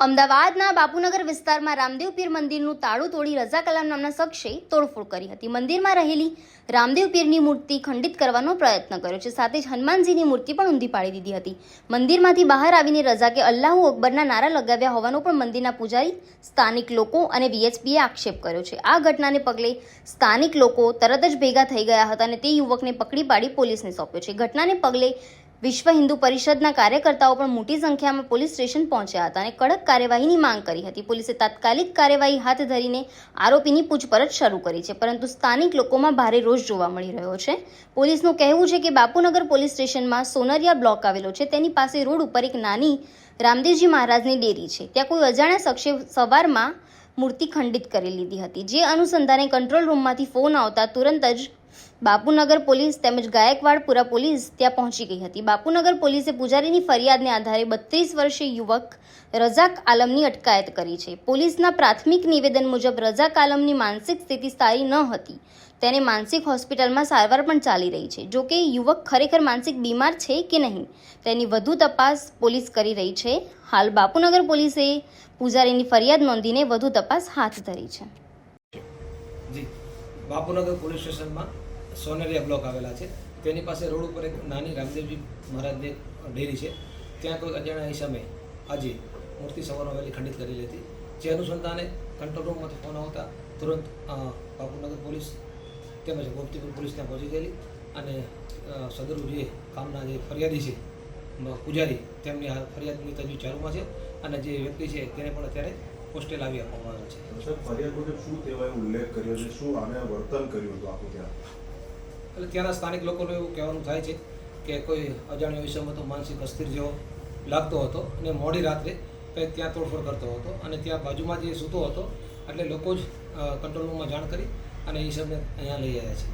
અમદાવાદના બાપુનગર વિસ્તારમાં રામદેવ પીર મંદિરનું તાળું તોડી રઝા કલામ નામના શખ્સે તોડફોડ કરી હતી. મંદિરમાં રહેલી રામદેવ પીરની મૂર્તિ ખંડિત કરવાનો પ્રયત્ન કર્યો છે. સાથે જ હનુમાનજીની મૂર્તિ પણ ઊંધી પાડી દીધી હતી. મંદિરમાંથી બહાર આવીને રઝા કે અલ્લાહુ અકબરના નારા લગાવ્યા હોવાનો પણ મંદિરના પૂજારી, સ્થાનિક લોકો અને વીએચપીએ આક્ષેપ કર્યો છે. આ ઘટનાને પગલે સ્થાનિક લોકો તરત જ ભેગા થઈ ગયા હતા અને તે યુવકને પકડી પાડી પોલીસને સોંપ્યો છે. ઘટનાને પગલે વિશ્વ હિન્દુ પરિષદના કાર્યકર્તાઓ પણ મોટી સંખ્યામાં પોલીસ સ્ટેશન પહોંચ્યા હતા અને કડક કાર્યવાહીની માંગ કરી હતી. પોલીસે તાત્કાલિક કાર્યવાહી હાથ ધરીને આરોપીની પૂછપરછ શરૂ કરી છે, પરંતુ સ્થાનિક લોકોમાં ભારે રોષ જોવા મળી રહ્યો છે. પોલીસનું કહેવું છે કે બાપુનગર પોલીસ સ્ટેશનમાં સોનરિયા બ્લોક આવેલો છે. તેની પાસે રોડ ઉપર એક નાની રામદેવજી મહારાજની ડેરી છે. ત્યાં કોઈ અજાણ્યા શખ્સે સવારમાં મૂર્તિ ખંડિત કરી લીધી હતી, જે અનુસંધાને કંટ્રોલ રૂમમાંથી ફોન આવતા તુરંત જ બાપુનગર પોલીસ તેમજ ગાયકવાડપુરા પોલીસ ત્યાં પહોંચી ગઈ હતી. બાપુનગર પોલીસે પૂજારીની ફરિયાદને આધારે બત્રીસ વર્ષીય યુવક રઝાક આલમની અટકાયત કરી છે. પોલીસના પ્રાથમિક નિવેદન મુજબ રઝાક આલમની માનસિક સ્થિતિ સારી ન હતી. તેને માનસિક હોસ્પિટલમાં સારવાર પણ ચાલી રહી છે. જો કે યુવક ખરેખર માનસિક બીમાર છે કે નહીં, તેની વધુ તપાસ પોલીસ કરી રહી છે. હાલ બાપુનગર પોલીસે પૂજારીની ફરિયાદ નોંધીને વધુ તપાસ હાથ ધરી છે. બાપુનગર પોલીસ સ્ટેશનમાં સોનરિયા બ્લોક આવેલા છે. તેની પાસે રોડ ઉપર એક નાની રામદેવજી મહારાજની ડેરી છે. ત્યાં કોઈ અજાણ્યા હિસાબે આજે મૂર્તિ સવારમાં વહેલી ખંડિત કરી હતી જે અનુસંધાને કંટ્રોલ રૂમમાંથી ફોન આવતા તુરંત બાપુનગર પોલીસ તેમજ ગોપતીપુર પોલીસ ત્યાં પહોંચી ગયેલી અને સદરુ જે કામના જે ફરિયાદી છે પૂજારી, તેમની આ ફરિયાદની તજવીજ ચાલુમાં છે અને જે વ્યક્તિ છે તેને પણ અત્યારે હોસ્ટેલ આવી આપવામાં આવે છે. ફરિયાદ શું તેઓએ ઉલ્લેખ કર્યો છે, શું આને વર્તન કર્યું હતું આખું ત્યાં? એટલે ત્યાંના સ્થાનિક લોકોનું એવું કહેવાનું થાય છે કે કોઈ અજાણ્યો વિષયમાં તો માનસિક અસ્થિર જેવો લાગતો હતો અને મોડી રાત્રે કંઈક ત્યાં તોડફોડ કરતો હતો અને ત્યાં બાજુમાં જે સૂતો હતો એટલે લોકો જ કંટ્રોલ રૂમમાં જાણ કરી અને એ હિસાબને અહીંયા લઈ આવ્યા છે.